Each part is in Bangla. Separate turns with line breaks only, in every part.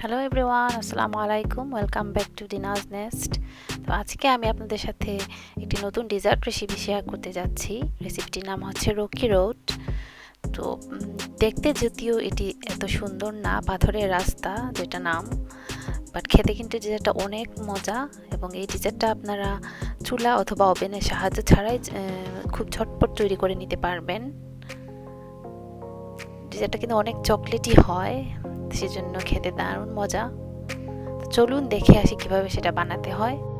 হ্যালো এভরিওয়ান আসসালামু আলাইকুম ওয়েলকাম ব্যাক টু দিনাজ নেস্ট তো আজকে আমি আপনাদের সাথে একটি নতুন ডেজার্ট রেসিপি শেয়ার করতে যাচ্ছি। রেসিপিটির নাম হচ্ছে রকি রোড তো দেখতে যদিও এটি এত সুন্দর না, পাথরের রাস্তা যেটা নাম বাট খেতে কিন্তু ডেজার্টটা অনেক মজা এবং এই ডেজার্টটা আপনারা চুলা অথবা ওভেনের সাহায্য ছাড়াই খুব ঝটপট তৈরি করে নিতে পারবেন। ডেজার্টটা কিন্তু অনেক চকলেটই হয়। সেজন্য খেতে দারুণ মজা। চলুন দেখে আসি কীভাবে সেটা বানাতে হয়।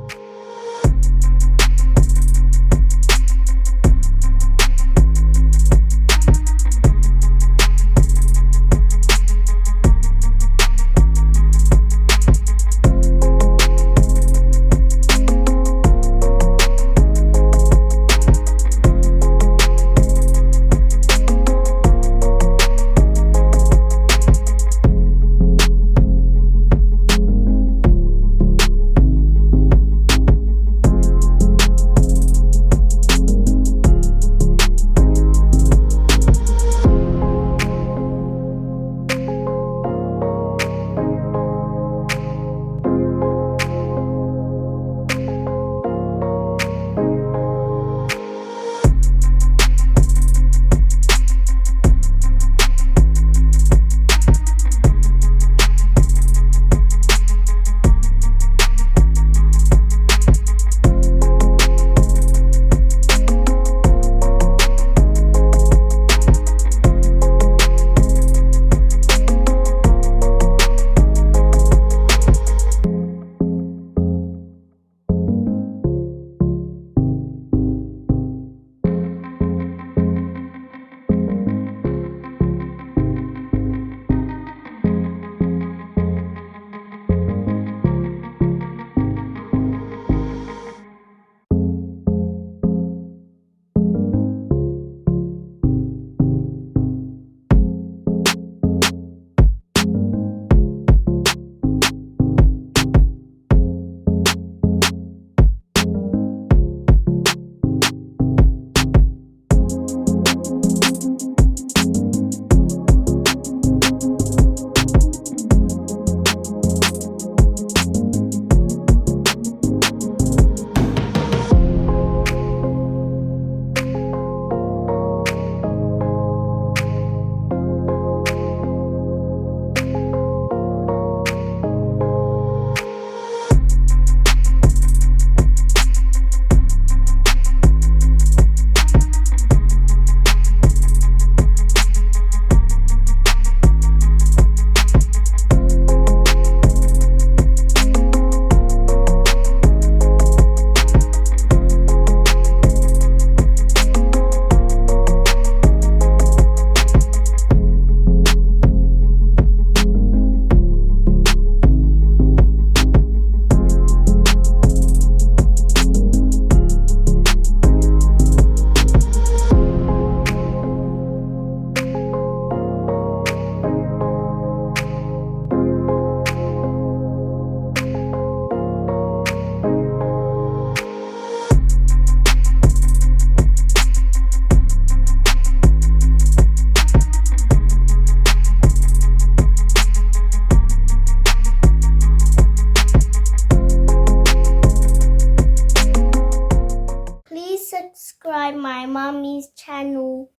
Subscribe my mommy's channel.